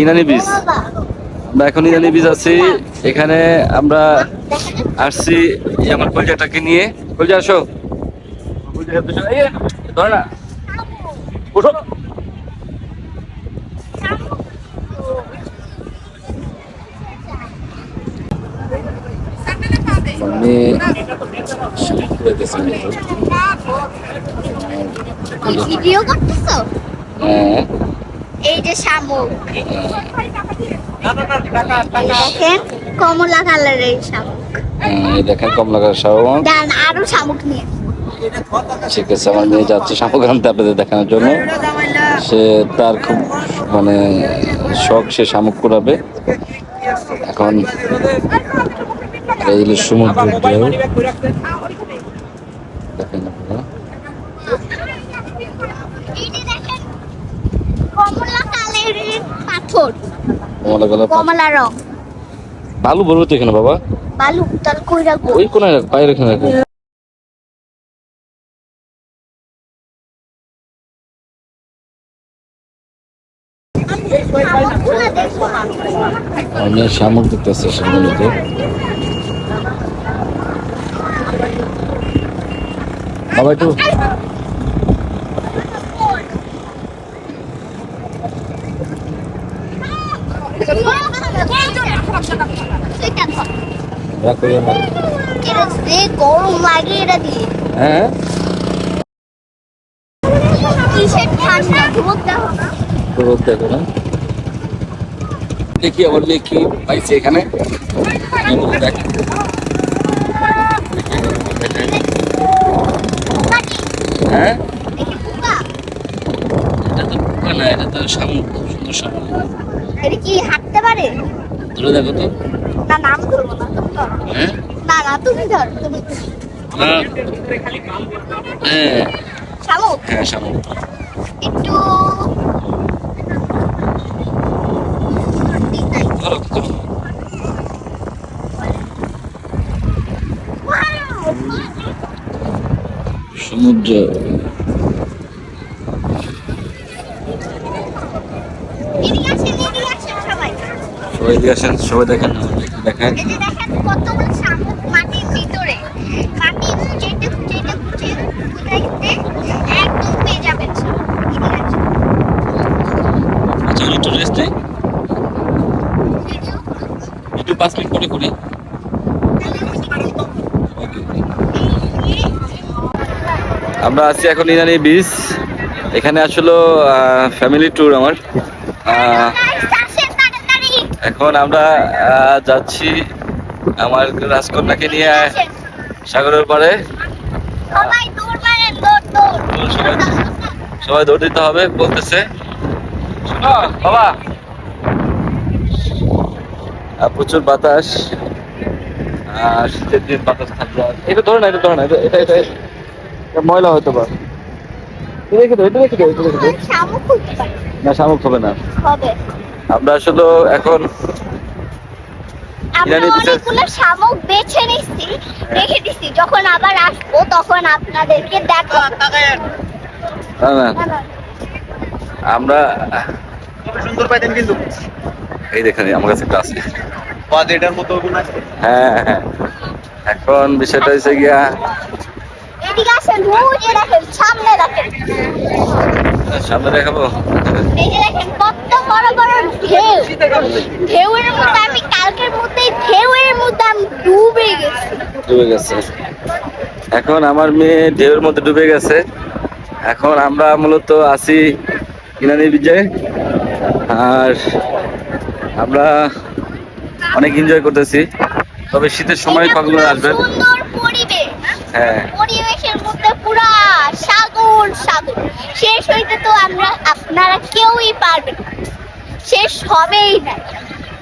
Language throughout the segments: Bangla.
ইনানি বীজ। আমরা এখন ইনানি বীজ আছি। এখানে আমরা আসছি আমার কলজাটাকে নিয়ে। কলজা আসো। ধরে না। ওঠো। ভিডিও করতেছো? হ্যাঁ। এই যে শামুক দেখেন কমলা কালারের শামুক। দেখেন কমলা কালার শামুক। দেন আরও শামুক নিয়ে। ঠিক আছে আমার মেয়ে যাচ্ছে শামুক আনতে আপনাদের দেখানোর জন্য। সে তার খুব মানে শখ সে শামুক কুড়াবে। এখন এই সমুদ্র ঢেউ দেখেন আপনারা এই যে দেখেন কমলা কালারের পাথর কমলা কালার কমলা রং। বালু বলব তো এখানে বাবা। বালু তাহলে কই রাখব? ওই কোনায় রাখ পায়ের এখানে রাখো। শামুকগুলো দেখব শামুক দেখতেছে বাবা একটু সেটা ধর। রাখো আমার এটা যে দেখো তো দেখো পাইছে এখানে হ্যাঁ? এটা তো পোকা না এটা তো শামুক খুব সুন্দর শামুক এটা কি হাঁটতে পারে? ধরে দেখো তো। না না আমি ধরবো না তুমি ধরো হ্যাঁ? না না তুমি ধর তুমি হ্যাঁ। শামুক? হ্যাঁ শামুক। একটু সমুদ্র এদিকে আসেন এদিকে আসেন সবাই সবাই এদিকে আসেন সবাই দেখেন দেখেন আচ্ছা একটু পাঁচ মিনিট পরে করি। আমরা আছি এখন ইনানি বিচ। এখানে আসলে ফ্যামিলি ট্যুর আমার। এখন আমরা যাচ্ছি আমার রাজকন্যাকে নিয়ে সাগরের পাড়ে। সবাই দৌড় দিতে হবে বলতেছে। শোনো বাবা। প্রচুর বাতাস। শীতের দিন বাতাস থাকবে। এটা ধরে না এটা ধরে না এটা এটা এটা ময়লা হয়তো বা। রেখে দাও এটা রেখে দাও এটা রেখে দাও। না শামুক হবে না। হবে। আমরা আসলে এখন আমরা অনেকগুলো শামুক বেছে নিচ্ছি রেখে দিচ্ছি যখন আবার আসব তখন আপনাদেরকে দেখাবো। না না। আমরা সুন্দর পাইতেন কিন্তু। এই দেখেন আমার কাছে একটা আছে। এটার মতো হ্যাঁ হ্যাঁ। এখন বিষয়টা হচ্ছে গিয়া এদিকে আসেন সামনে দেখেন। সামনে দেখাবো। এই যে দেখেন ঢেউ ঢেউয়ের মধ্যে আমি কালকের মধ্যে ঢেউয়ের মধ্যে আমি ডুবে গেছি। ডুবে গেছে। এখন আমার মেয়ে ঢেউর মধ্যে ডুবে গেছে। এখন আমরা মূলত আছি ইনানি বিজয়। আর আমরা অনেক এনজয় করতেছি। তবে শীতের সময় কখনো আসবেন হ্যাঁ। পরিবেশের মধ্যে পুরা সাগর সাগর। শেষ হইতে তো আমরা আপনারা কেউই পারবেন না। শেষ হবেই না।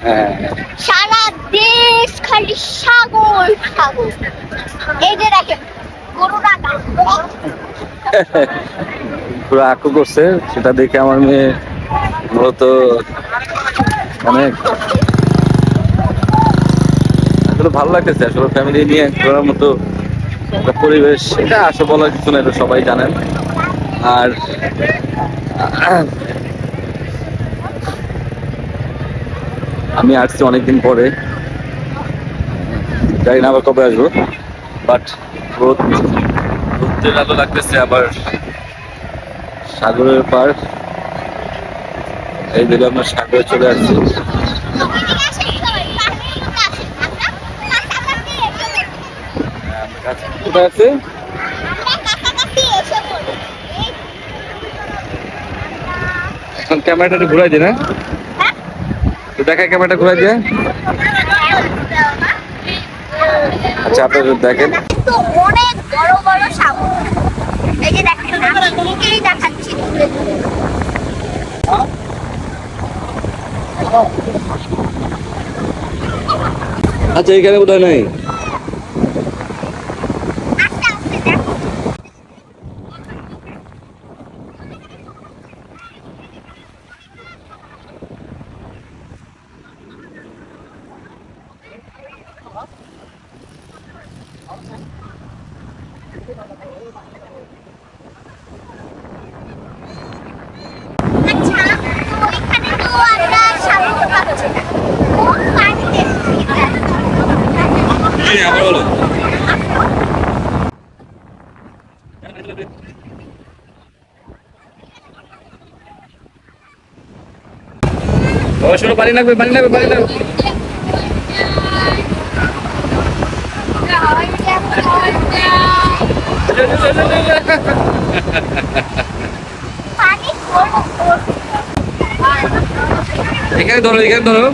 হ্যাঁ। সারা দেশ খালি সাগর সাগর। এই যে দেখেন গরুরা পুরো আকু করছে সেটা দেখে আমার মেয়ে মূলত অনেক আসলে ভালো লাগতেছে আসলে ফ্যামিলি নিয়ে ঘোরার মতো একটা পরিবেশ এটা আসলে বলার কিছু না এটা সবাই জানেন। আর আমি আসছি অনেকদিন পরে। জানি না আবার কবে আসব বাট রোদ রোদের আলো লাগতেছে আবার সাগরের পার এই দিকে আমরা সাগরে চলে আসছি। আছে? ক্যামেরাটা ঘুরাই দিই না। হ্যাঁ? তো দেখা ক্যামেরাটা ঘুরে দিয়ে। আচ্ছা আপনারা দেখেন। অনেক বড় বড় সাগর এই যে দেখেন আমি দেখাচ্ছি। দূরে দূরে। আচ্ছা এখানে বোধহয় নাই আস্তে আস্তে দেখো আচ্ছা তো এখানে তো আমরা সাগর পাচ্ছি না কোন পানিতে আবার বলো শোনো পানি লাগবে পানি লাগবে পানি লাগবে। এখানে ধরো এখানে ধরো।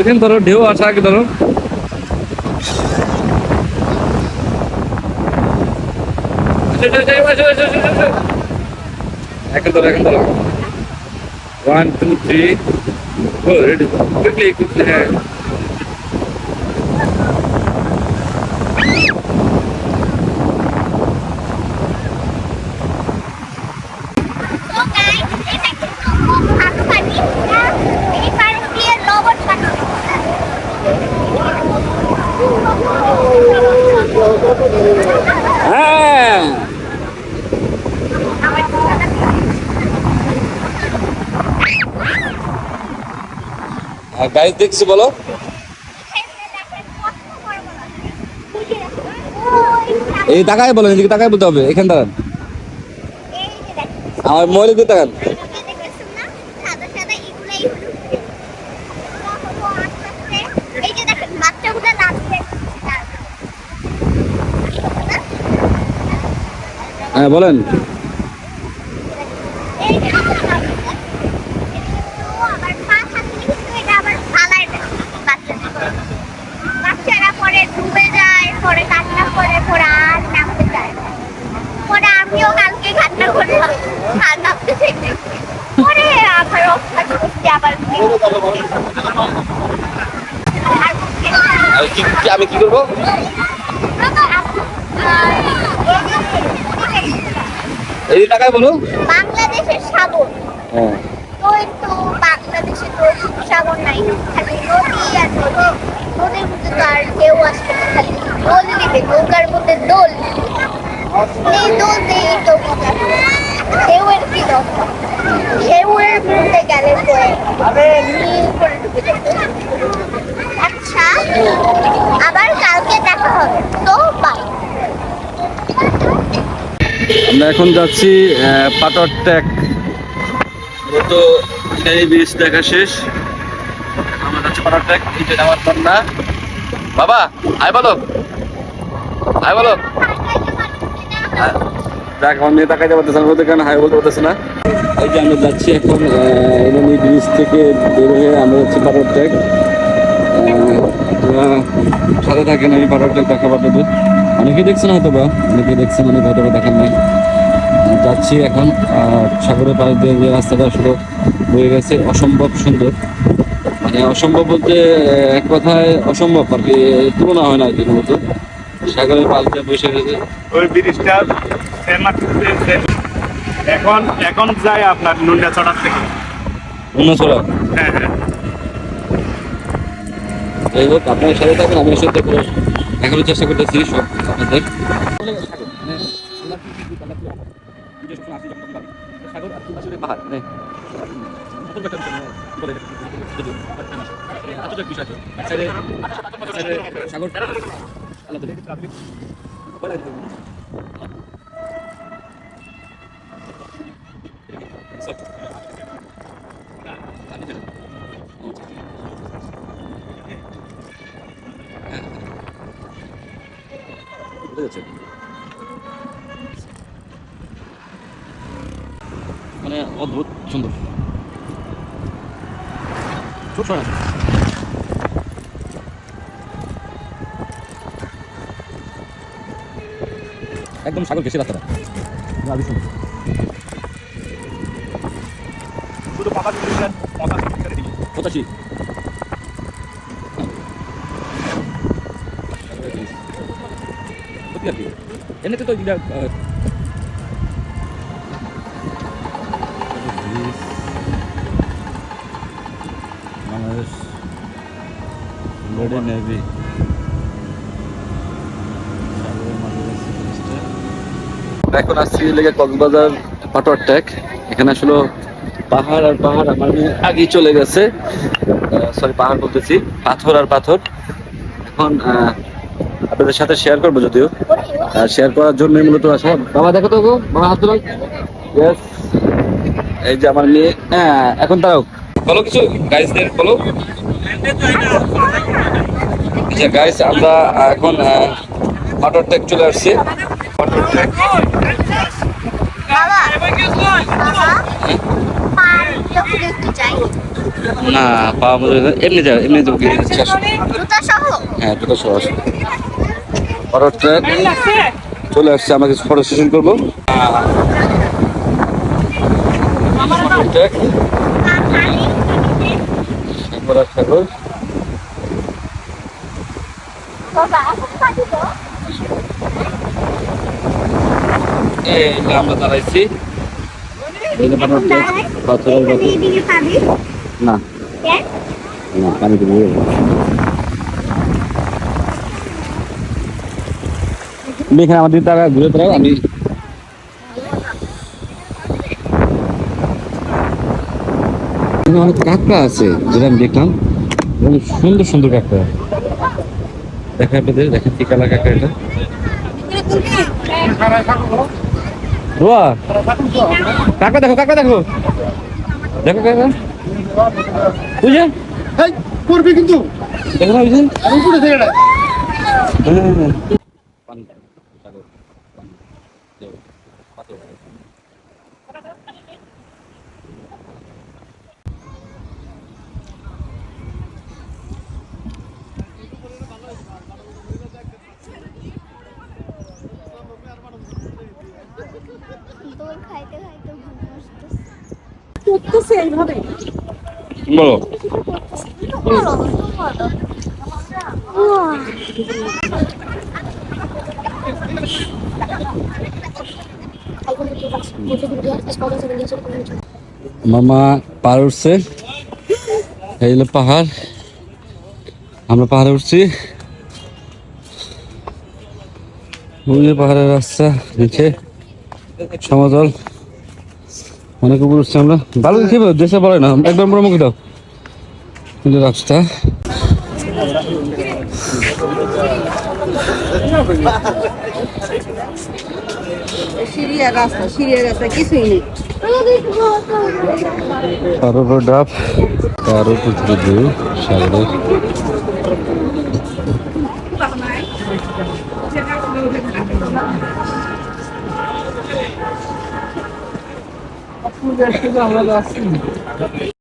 এখানে ধরো, ঢেউ আসা আগে ধরো। এখন ধরো এখন ধরো one two three good quickly quickly হ্যাঁ তো গাইস এটা কিন্তু খুব ভালো পানি এটা এই পানি দিয়ে লবণ বানানো হ্যাঁ গাইজ দেখছি, বলো। এই তাকায় বলো এদিকে তাকায় বলতে হবে। এখানে দাঁড়ান। আমার মোবাইলের দিকে তাকান। হ্যাঁ বলেন এই যে নাচছে। তো আবার পা থাকলে কিন্তু এটা আবার ফালায় দেয় বাচ্চাদের। বাচ্চারা পরে ডুবে যায় পরে কান্না করে পরে আর নামতে চায় না। পরে আমিও কালকে কান্না করলাম আর নামতে চাইতে পরে আবার অবস্থা করছি আবার আর আর কি কি- আমি কি করব? এই টাকায় বলো বাংলাদেশের সাগর। হ্যাঁ। তো একটু বাংলাদেশে তো সাগর নাই। খালি নদী আর নদী। নদীর মধ্যে তো আর কেউ আসবে না খালি দোল দিবে। নৌকার মধ্যে দোল। এই দোল তো মজা। ঢেউয়ের কি দরকার ঢেউয়ের মধ্যে গেলে যাবে আচ্ছা আবার কালকে দেখা হবে। তো বাই আমরা এখন যাচ্ছি পাটর ট্যাক। তো এই ব্রিজ দেখা শেষ। আমরা যাচ্ছি পাটর ট্যাক যে আমার কন্যা। বাবা আয় বলো। আয় বলো। দেখ আমার মেয়ে না বলতে কেন হাই বলতে পারতেছে না। এই যে আমরা যাচ্ছি এখন এমনি ব্রিজ থেকে বের হয়ে আমরা যাচ্ছি ট্যাক তোরা সাথে থাকেন আমি পাটর ট্যাক দেখা পাঠাবো অনেকে দেখছেন হয়তো বা অনেকে দেখছেন, অনেক হয়তো বা দেখেন নাই। যাচ্ছি এখন সাগরের পাশ দিয়ে যে রাস্তাটা আসলে বয়ে গেছে, অসম্ভব সুন্দর। মানে অসম্ভব বলতে এক কথায় অসম্ভব আর কি, তুলনা হয় না আর কি সাগরের পাশ দিয়ে বসে গেছে। ওই ব্রিজটা এখন এখন যায় আপনার নুন্ডা চড়ার থেকে। অন্য ছড়া হ্যাঁ হ্যাঁ। যাই হোক আপনার সাথে থাকুন আমি সাথে করে এখনও চেষ্টা করতেছি সব আপনাদের। সাগর আর পাহাড় মানে সাগর। মানে অদ্ভুত সুন্দর খুব সুন্দর একদম সাগর ঘেসে রাস্তাটা দারুণ সুন্দর। শুধু পঁচাশি কিলোমিটার পঁচাশি। কিলোমিটার এদিকে পঁচাশি এমনিতে তো এটা আহ, বাংলাদেশ লেডি নেভি এখন আসছি লেগে কক্সবাজার পাটোয়ার ট্যাক এখানে আসলে পাহাড় আর পাহাড় আমার আগেই চলে গেছে। সরি পাহাড় বলতেছি। পাথর আর পাথর। এখন আপনাদের সাথে শেয়ার করব যদিও। শেয়ার করার জন্য মূলত আসা। বাবা, দেখো তো বাবা, হাত এই যে আমার মেয়ে। হ্যাঁ এখন তারাও বলো কিছু? গাইজদের বলো। আচ্ছা গাইস আমরা এখন পাটোয়ার ট্যাক চলে আসছি। পাটোয়ার ট্যাক বাবা বাবা পার যখন একটু যাই না পাওয়া মতো এমনি যাও এমনি তো জুতা সহ হ্যাঁ দুটো সহ আসো পাটোয়ার ট্যাক চলে আসছে আমাকে ফটো সেশন করব। সাগর আমরা দাঁড়াইছি। না। না এখানে আমাদের তারা ঘুরে দাঁড়াও আমি অনেক কাঁকড়া আছে যেটা আমি দেখলাম। অনেক সুন্দর সুন্দর কাঁকড়া। দেখা আপনাদের দেখেন কি কালা কাঁকড়া এটা। রোয়া কাকা দেখো কাঁকড়া দেখো। দেখো কাঁকড়া। বুঝে এই করবি কিন্তু। দেখো না বুঝেন আমি পুরো থেকে দোল করতেছে এইভাবে? বলো। মামা পাহাড় উঠছে। এই হলো পাহাড়। আমরা পাহাড়ে উঠছি। পাহাড়ের রাস্তা নিচে। সমতল। অনেক উপর উঠছি আমরা। ভালো দেখে দেশে পড়ে না। একবার বড় মুখে দাও। যে রাস্তা। সিরিয়া রাস্তা সিরিয়া রাস্তা কিছুই নেই তার উপর ডাব তার উপর থেকে সাগরে